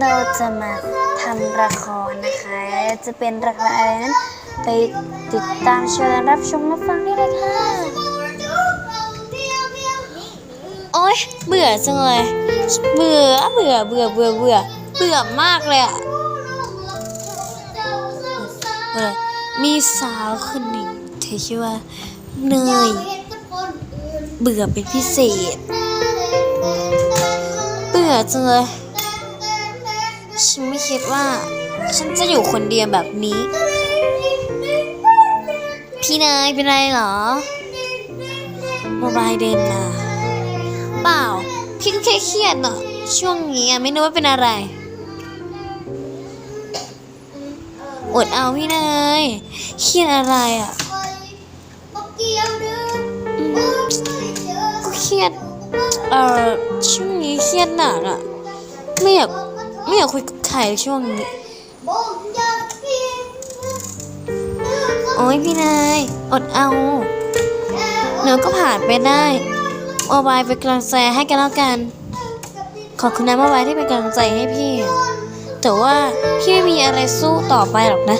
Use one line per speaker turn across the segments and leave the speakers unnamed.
เราจะมาทำละครนะคะ จะเป็นละครอะไรนั้น ไปติดตามเชิญรับชมรับฟังได้เลยค่ะ
โอ๊ย เบื่อจังเลย เบื่อ เบื่อ เบื่อ เบื่อ เบื่อ เบื่อมากเลยอะเบื่อมีสาวคนหนึ่งเธอชื่อว่าเนย เบื่อเป็นพิเศษ เบื่อจังเลย ฉันไม่คิดว่า ฉันจะอยู่คนเดียวแบบนี้ พี่นายเป็นไรเหรอโมบายเดินมาเปล่า พี่ก็แค่เครียดน่ะช่วงนี้ไม่รู้ว่าเป็นอะไรอดเอาพี่นายเครียดอะไรอะก็เครียดเอ่อช่วงนี้เครียดหนักอะไม่อยาก ไม่อยากคุยกับใครช่วงนี้โอ้ยพี่นายอดเอาเดี๋ยวก็ผ่านไปได้โมบายเป็นกำลังใจให้กันแล้วกัน ขอบคุณนะโมบายที่เป็นกำลังใจให้พี่ แต่ว่าพี่ไม่มีอะไรสู้ต่อไปหรอกนะ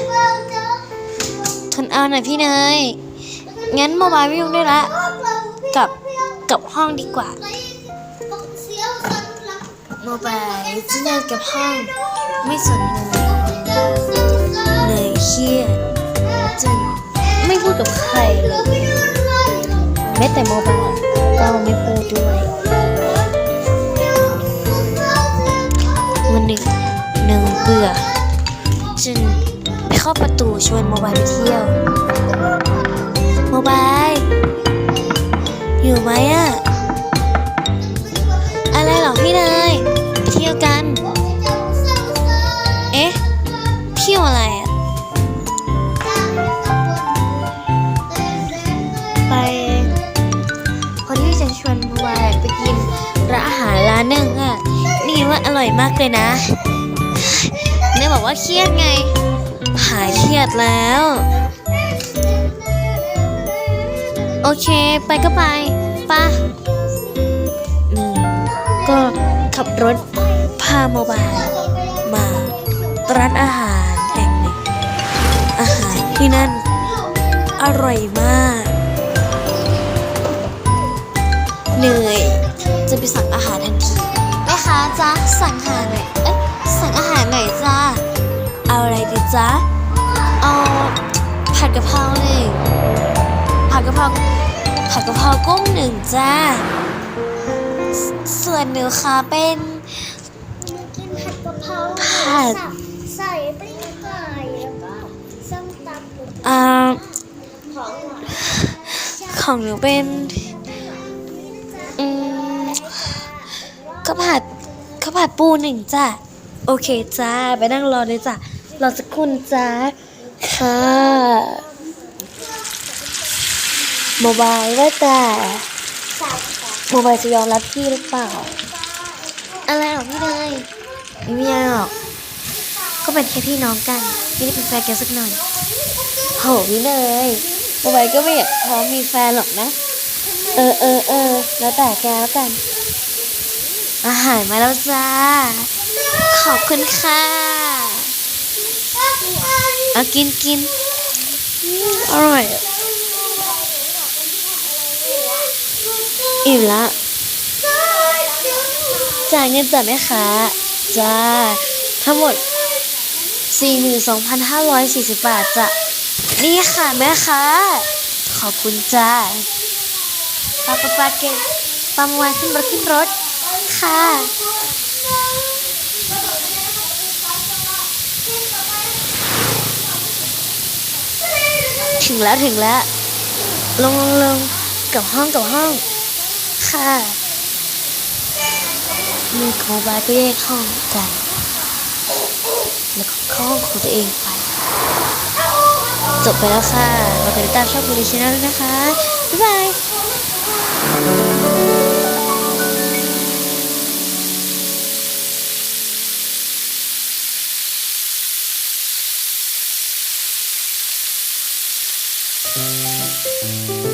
ทนเอาหน่อยพี่นายงั้นโมบายไม่ยุ่งด้วยละกลับกลับห้องดีกว่า โมบายจะเลิกกับห้องไม่สนเลยเลยเครียดจนไม่พูดกับใครเลยแม้แต่โมบายก็ไม่พูดด้วยวันหนึ่งหนึ่งเบื่อจึงไปเข้าประตูชวนโมบายไปเที่ยว หนึ่งอะนี่ว่าอร่อยมากเลยนะเนยบอกว่าเครียดไง หายเครียดแล้ว โอเคไปก็ไปป่ะหนึ่งก็ขับรถพาโมบายมาร้านอาหารแห่งหนึ่งอาหารที่นั่น อร่อยมาก เหนื่อย จะไปสั่งอาหารทันทีแม่ค้าจ๊ะสั่งอาหารหน่อยเอ๊ะสั่งอาหารหน่อยจ้าเอาอะไรดีจ๊ะเอาผัดกะเพราหนึ่งผัดกะเพราผัดกะเพรากุ้งหนึ่งจ้าสส่วนหนูค่ะเป็น
กินผัดกะเพรา
ผัด
ใส่ปิ้งไก่แล้วก็ส้มตำหมู
อ่า
ของหวาน
ของหนูเป็น ผัดข้าวผัดปูหนึ่งจ้ะโอเคจ้าไปนั่งรอเลยจ้ะรอสักครู่นะจ้าค่ะโมบายว่าแต่
ใส่แต่
โมบายจะยอมรับพี่หรือเปล่า อะไรหรอพี่เนยไม่มีอะไรหรอกก็เป็นแค่พี่น้องกันไม่ได้เป็นแฟนกันสักหน่อยโหพี่เนยโมบายก็ไม่อยากพร้อมมีแฟนหรอกนะ เออเออเออแล้วแต่แกแล้วกัน อาหารมาแล้วจ้า ขอบคุณค่ะ เอากินกินอร่อยอิ่มละจ่ายเงินจ่ายแม่ค้าจ้าทั้งหมด 42,540 บาทจ้ะนี่ค่ะแม่ค้าขอบคุณจ้าปาปาปาเกตปามวานขึ้นรถขึ้นรถ ค่ะ ถึงแล้วถึงแล้ว ลงลงลงกับห้องกับห้อง ค่ะมือของบาก็แยกห้องกัน แล้วก็เข้าห้องของตัวเองไป จบไปแล้วค่ะเราไปติดตามช่องบุรีชแนลด้วยนะคะ บ๊ายบาย Música